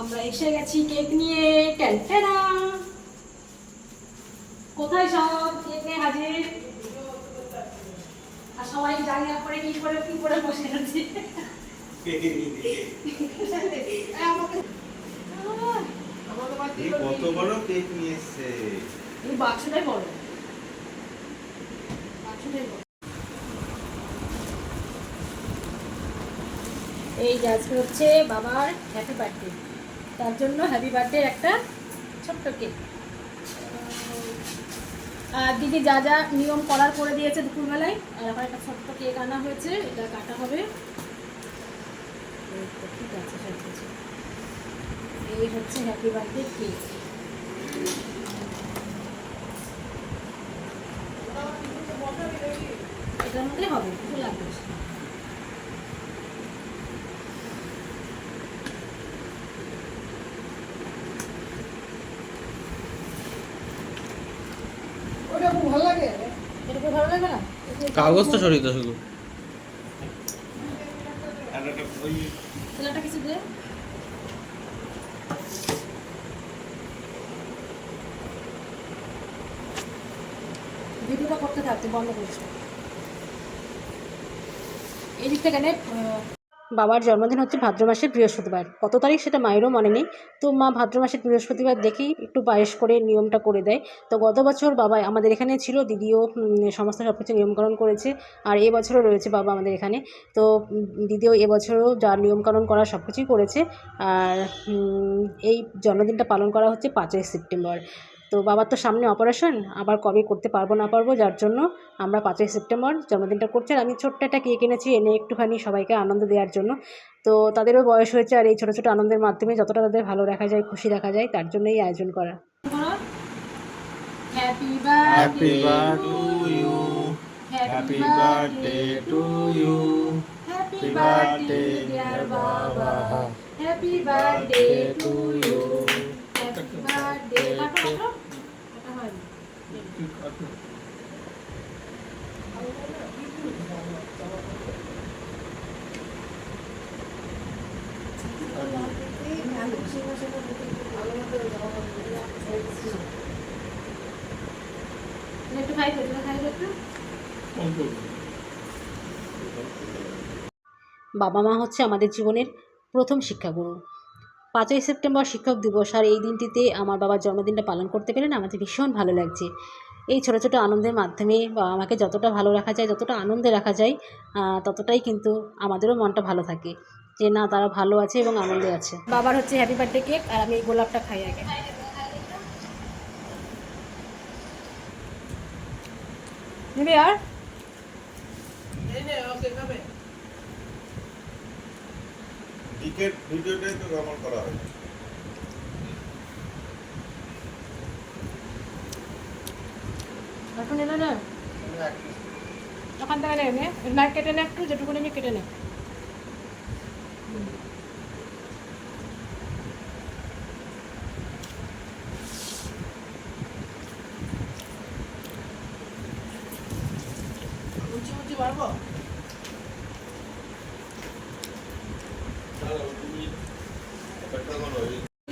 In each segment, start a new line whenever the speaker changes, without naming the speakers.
আমরা এসে গেছি কেক নিয়ে ট্যান্টেনা কোথায় সব কেক নিয়ে হাজির? আর সবাই জায়গা করে কি করে কি করে বসে আছে।
এই কত বড় কেক নিয়ে এসছে?
বাক্সটাই বড়। বাক্সটাই বড়। এই যে আজকে হচ্ছে বাবার হ্যাপি বার্থডে তার জন্য হ্যাপি বার্থডে একটা ছোট্ট কেক আর দিদি যা যা নিয়ম করার করে দিয়েছে দুপুরবেলায়, আর এখন একটা ছোট্ট কেক আনা হয়েছে, এটা কাটা হবে। ঠিক আছে, সব কিছু। এই হচ্ছে হ্যাপি বার্থডে কেক এটার মধ্যে হবে, কিছু লাগবে
ভালো লাগে?
এটা ভালো লাগবে না?
কাগজটা সরিয়ে দাও শুধু।
আর একটা ওই
ছেলেটা কিছু দে। ভিডিওটা করতে থাকতে বন্ধ করিস। এই দিক থেকে বাবার জন্মদিন হচ্ছে ভাদ্র মাসের বৃহস্পতিবার। কত তারিখ সেটা মায়েরও মনে নেই। তো মা ভাদ্র মাসের বৃহস্পতিবার দেখেই একটু পায়েস করে নিয়মটা করে দেয়। তো গত বছর বাবা আমাদের এখানে ছিল, দিদিও সমস্ত সব কিছু নিয়মকরণ করেছে। আর এবছরও রয়েছে বাবা আমাদের এখানে। তো দিদিও এবছরও যা নিয়মকানুন করা সব কিছুই করেছে। আর এই জন্মদিনটা পালন করা হচ্ছে পাঁচই সেপ্টেম্বর। তো বাবার তো সামনে অপারেশন আবার কবে করতে পারব না পারব যার জন্য আমরা পাঁচই সেপ্টেম্বর জন্মদিনটা করছি। আর আমি ছোট্ট একটা কেক এনেছি এনে একটুখানি সবাইকে আনন্দ দেওয়ার জন্য। তো তাদেরও বয়স হয়েছে আর এই ছোটো ছোটো আনন্দের মাধ্যমে যতটা তাদের ভালো রাখা যায় খুশি রাখা যায় তার জন্যই আয়োজন করা। Happy
happy birthday you happy birthday to you
happy
birthday,
dear
dear Baba.
Happy birthday to you happy birthday কাটো কাটো কাটা হয়নি বাবা মা হচ্ছে আমাদের জীবনের প্রথম শিক্ষাগুরু। পাঁচই সেপ্টেম্বর শিক্ষক দিবস, আর এই দিনটিতে আমার বাবার জন্মদিনটা পালন করতে পেরে না আমাদের ভীষণ ভালো লাগছে। এই ছোটো ছোটো আনন্দের মাধ্যমে বাবা মাকে যতটা ভালো রাখা যায়, যতটা আনন্দে রাখা যায় ততটাই কিন্তু আমাদেরও মনটা ভালো থাকে যে না, তারা ভালো আছে এবং আনন্দে আছে। বাবার হচ্ছে হ্যাপি বার্থডে কেক আর আমি এই গোলাপটা খাই আগে। আর?
ভিডিওটাই তো করা হয়।
এখন এলো না? ওখান থেকে নে নে। না কেটে নে একটু যেটুকু নেবে কেটে নে।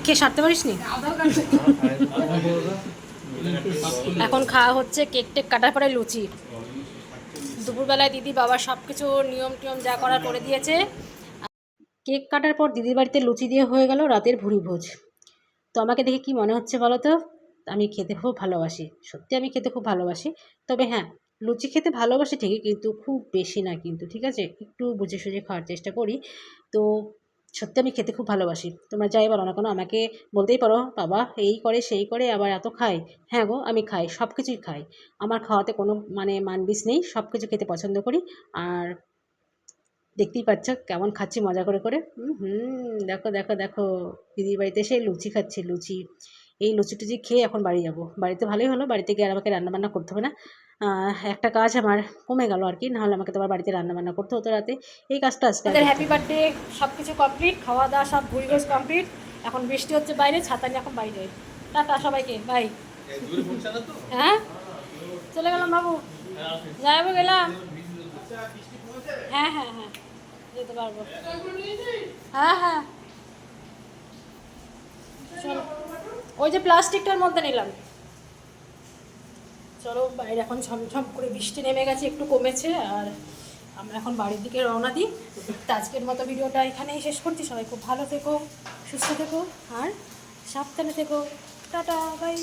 খেয়ে সারতে পারিস নি এখন খাওয়া হচ্ছে কেক টেক কাটার পরে লুচি। দুপুরবেলায় দিদি বাবা সব কিছু নিয়ম টিয়ম যা করার করে দিয়েছে। কেক কাটার পর দিদির বাড়িতে লুচি দিয়ে হয়ে গেল রাতের ভুড়ি ভোজ। তো আমাকে দেখে কি মনে হচ্ছে বলো তো? আমি খেতে খুব ভালোবাসি, সত্যি আমি খেতে খুব ভালোবাসি। তবে হ্যাঁ লুচি খেতে ভালোবাসি ঠিকই, কিন্তু খুব বেশি না কিন্তু, ঠিক আছে? একটু বুঝে সুঝে খাওয়ার চেষ্টা করি। তো সত্যি আমি খেতে খুব ভালোবাসি। তোমরা যাই বলো না কেন, আমাকে বলতেই পারো, বাবা এই করে, সেই করে, আবার এত খাই হ্যাঁ গো, আমি খাই সব কিছুই খাই। আমার খাওয়াতে কোনো মানে মানবিস নেই সব কিছু খেতে পছন্দ করি। আর দেখতেই পাচ্ছ কেমন খাচ্ছি মজা করে করে। হুম, দেখো দেখো দেখো, দিদির বাড়িতে এসে লুচি খাচ্ছে, লুচি। এই লুচি টুচি খেয়ে এখন বাড়ি যাব। বাড়িতে ভালোই হলো বাড়িতে গিয়ে আর আমাকে রান্নাবান্না করতে হবে না। একটা কাজ আমার কমে গেল আর কি নাহলে আমাকে তোমার বাড়িতে রান্নাবান্না করতে হতো রাতে। এই কাজটা আজকে হ্যাপি বার্থডে সব কিছু কমপ্লিট খাওয়া দাওয়া সব ভুল কমপ্লিট এখন বৃষ্টি হচ্ছে বাইরে ছাতা নিয়ে এখন বাড়ি যাই টাটা সবাইকে বাই হ্যাঁ? চলে গেলাম বাবু। যাই যাব গেলাম। হ্যাঁ হ্যাঁ হ্যাঁ যেতে পারব। হ্যাঁ হ্যাঁ। ওই যে প্লাস্টিকটার মধ্যে নিলাম। চলো বাইরে এখন ঝমঝম করে বৃষ্টি নেমে গেছে, একটু কমেছে, আর আমরা এখন বাড়ির দিকে রওনা দিই। তো আজকের মতো ভিডিওটা এখানেই শেষ করছি। সবাই খুব ভালো থেকো, সুস্থ থেকো, আর সাবধানে থেকো। Tata, bye.